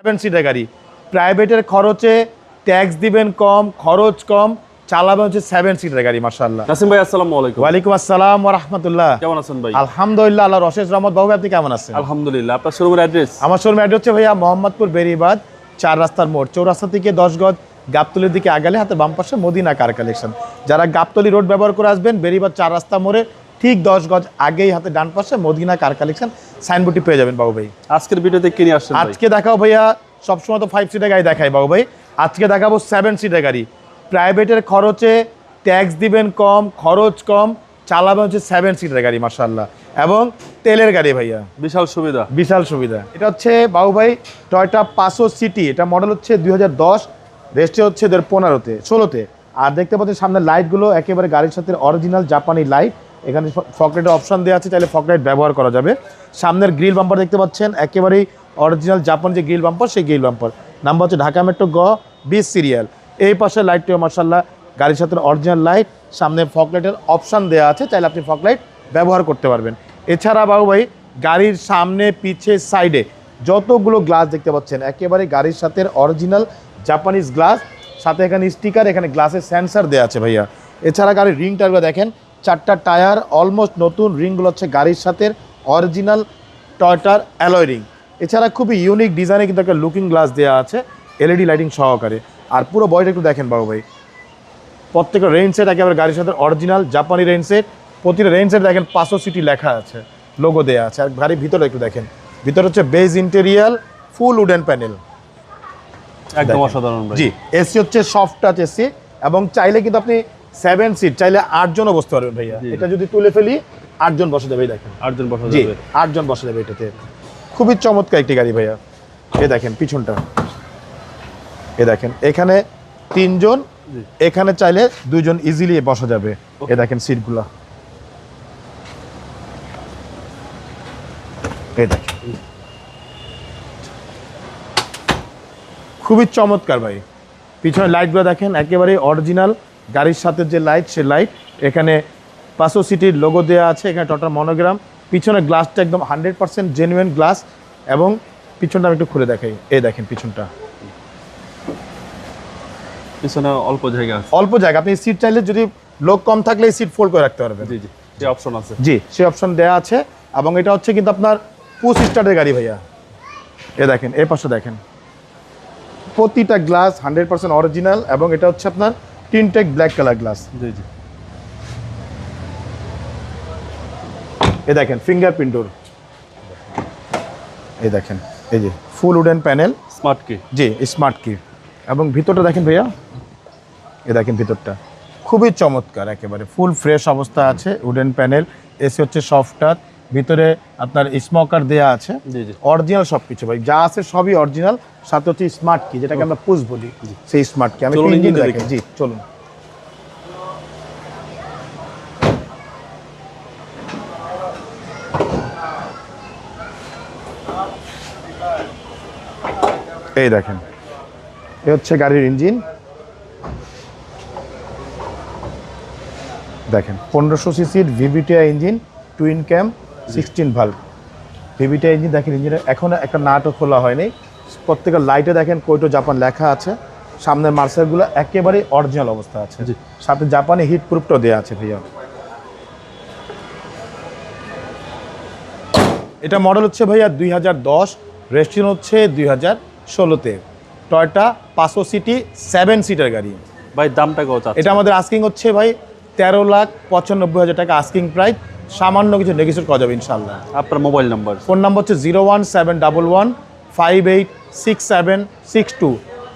Seven seater গাড়ি। প্রাইভেটের খরচে tax দিবেন কম খরচ কম চালাবেন হচ্ছে সেভেন সিটার গাড়ি মার্শাল্লাহ নাসিম ভাই আসসালামু আলাইকুম। ওয়ালাইকুম আসসালাম রহমতুল্লাহ। কেমন আছেন ভাই? আলহামদুলিল্লাহ আল্লাহ রশেষ রহমত। বাবু আপনি কেমন আছেন? আলহামদুলিল্লাহ আপনার শোরুমের অ্যাড্রেস আমার শোরুম অ্যাড হচ্ছে ভাইয়া মোহাম্মদপুর বেরিবাদ চার রাস্তার মোড় চৌরাস্তা থেকে দশ গজ গাবতলির দিকে আগালে হাতে বাম পাশে মদিনা কার কালেকশন যারা গাবতলি রোড ব্যবহার করে আসবেন বেরিবাদ চার রাস্তা মোড়ে ঠিক দশ গজ আগেই হাতে ডান পাশে মদিনা কার কালেকশন সাইনবোর্ডটি পেয়ে যাবেন বাবু ভাই। আজকের ভিডিওতে কি নিয়ে আসছেন আজকে দেখাও ভাইয়া সবসময় তো ফাইভ সিটার গাড়ি দেখাই বাবু ভাই। আজকে দেখাবো সেভেন সিটার গাড়ি। প্রাইভেটের খরচে ট্যাক্স দিবেন কম খরচ কম চালাবেন হচ্ছে সেভেন সিটার গাড়ি মার্শাল্লাহ এবং তেলের গাড়ি ভাইয়া। বিশাল সুবিধা। বিশাল সুবিধা। এটা হচ্ছে বাবু ভাই টয়টা পাঁচশো সিটি এটা মডেল হচ্ছে দুই হাজার দশ রেস্টে হচ্ছে দুই পনেরোতে ষোলোতে। আর দেখতে পাচ্ছেন সামনে লাইটগুলো একেবারে গাড়ির সাথে অরিজিনাল জাপানি লাইট এখানে ফকলাইটের অপশন দেওয়া আছে, চাইলে ফকলাইট ব্যবহার করা যাবে। সামনের গ্রিল বাম্পার দেখতে পাচ্ছেন, একেবারেই অরিজিনাল জাপান যে গ্রিল বাম্পার সেই গ্রিল বাম্পার নাম্বার হচ্ছে ঢাকা মেট্রো গ বিশ সিরিয়াল এই পাশে লাইটটিও মার্শাল্লাহ গাড়ির সাথে অরিজিনাল লাইট সামনে ফকলাইটের অপশন দেওয়া আছে, চাইলে আপনি ফকলাইট ব্যবহার করতে পারবেন। এছাড়া বাবু ভাই, গাড়ির সামনে, পিছে সাইডে যতগুলো গ্লাস দেখতে পাচ্ছেন, একেবারে গাড়ির সাথে অরিজিনাল জাপানিজ গ্লাস সাথে এখানে স্টিকার এখানে গ্লাসের সেন্সার দেওয়া আছে ভাইয়া। এছাড়া গাড়ির রিং টায়ারগুলো দেখেন চারটা টায়ার অলমোস্ট নতুন রিংগুলো হচ্ছে গাড়ির সাথে অরিজিনাল টয়টার অ্যালয় রিং এছাড়া খুবই ইউনিক ডিজাইনে কিন্তু একটা লুকিং গ্লাস দেওয়া আছে এলইডি লাইটিং সহকারে। আর পুরো বডিটা একটু দেখেন বাবু ভাই। প্রত্যেকটা রেঞ্জ সেট একেবারে গাড়ির সাথে অরিজিনাল জাপানি রেঞ্জ সেট প্রতিটা রেঞ্জ সেট দেখেন পাঁচশো সিটি লেখা আছে লোগো দেওয়া আছে। আর গাড়ির ভিতরে একটু দেখেন। ভিতরে হচ্ছে beige interior full wooden panel একদম অসাধারণ জি এসি হচ্ছে সফট টাচ এসি এবং চাইলে কিন্তু আপনি সেভেন সিট চাইলে আটজনও বসতে পারবেন ভাইয়া। এটা যদি তুলে ফেলি আটজন বসে যাবে দেখেন। আটজন বসা যাবে আটজন বসে যাবে এটাতে। খুবই চমৎকার একটি গাড়ি ভাইয়া। এ দেখেন পিছনটা। এ দেখেন এখানে তিনজন এখানে চাইলে দুইজন ইজিলি বসা যাবে। এ দেখেন সিটগুলা দেখেন। খুবই চমৎকার ভাই। পিছনে লাইটগুলো দেখেন একেবারে অরিজিনাল গাড়ির সাথে যে লাইট সে লাইট এখানে পাঁচশো সিটির লোগো দেওয়া আছে এখানে টোটাল মনোগ্রাম পিছনে গ্লাসটা একদম হান্ড্রেড পার্সেন্ট জেনুইন গ্লাস এবং পিছনটা আমি একটু খুলে দেখাই। এই দেখেন পিছনটা। পিছনে অল্প জায়গা আছে। অল্প জায়গা। আপনি সিট চাইলে যদি লোক কম থাকলে সিট ফোল্ড করে রাখতে পারবেন। জি জি সেই অপশন আছে। জি সেই অপশন দেওয়া আছে এবং এটা হচ্ছে কিন্তু আপনার পুশ স্টার্টের গাড়ি ভাইয়া। এ দেখেন এ পাশে দেখেন। প্রতিটা গ্লাস হান্ড্রেড পার্সেন্ট অরিজিনাল এবং এটা হচ্ছে আপনার টিনটেক ব্ল্যাক কালার গ্লাস। জি জি। এ দেখেন ফিঙ্গারপ্রিন্ট ডোর এই দেখেন এই যে ফুল উডেন প্যানেল স্মার্ট কি জি স্মার্ট কি এবং ভিতরটা দেখেন ভাইয়া এ দেখেন ভিতরটা। খুবই চমৎকার একেবারে ফুল ফ্রেশ অবস্থা আছে উডেন প্যানেল এসি হচ্ছে সফট টাচ ভিতরে আপনার স্মোকার দেয়া আছে। অরিজিনাল সব কিছু ভাই যা আছে সবই অরিজিনাল সাথে হচ্ছে স্মার্ট কি যেটাকে আমরা পুশ বলি। সেই স্মার্ট কি আমি ইঞ্জিন দেখেন। জি চলুন। এই দেখেন এ হচ্ছে গাড়ির ইঞ্জিন দেখেন পনেরোশো সিসির V V T I engine twin cam sixteen valve V V T I engine দেখেন ইঞ্জিনের এখনও একটা নাটও খোলা হয়নি। প্রত্যেকের লাইটে দেখেন কোইটো জাপান লেখা আছে। সামনের মার্সেলগুলো একেবারেই অরিজিনাল অবস্থা আছে। সাথে জাপানি হিট প্রুফটাও দেওয়া আছে ভাইয়া। এটা মডেল হচ্ছে ভাইয়া দুই হাজার দশ রেস্টুরেন্ট হচ্ছে দুই হাজার ষোলোতে। টয়টা পাঁচশো সিটি সেভেন সিটার গাড়ি। ভাই দামটা কত এটা আমাদের আস্কিং হচ্ছে ভাই তেরো লাখ পঁচানব্বই হাজার টাকা আস্কিং প্রাইস সামান্য কিছু নেগেশন করা যাবে ইনশাল্লাহ আপনার মোবাইল নাম্বার ফোন নাম্বার হচ্ছে zero one seven double one five eight six seven six two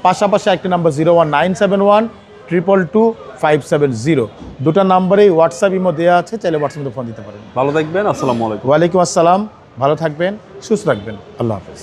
পাশাপাশি একটি number zero one nine seven one triple two five seven zero দুটো নাম্বারেই হোয়াটসঅ্যাপ ইমো দেওয়া আছে চাইলে হোয়াটসঅ্যাপে ফোন দিতে পারেন। ভালো থাকবেন আসসালামু আলাইকুম। ওয়ালাইকুম আসসালাম ভালো থাকবেন সুস্থ রাখবেন আল্লাহ হাফেজ।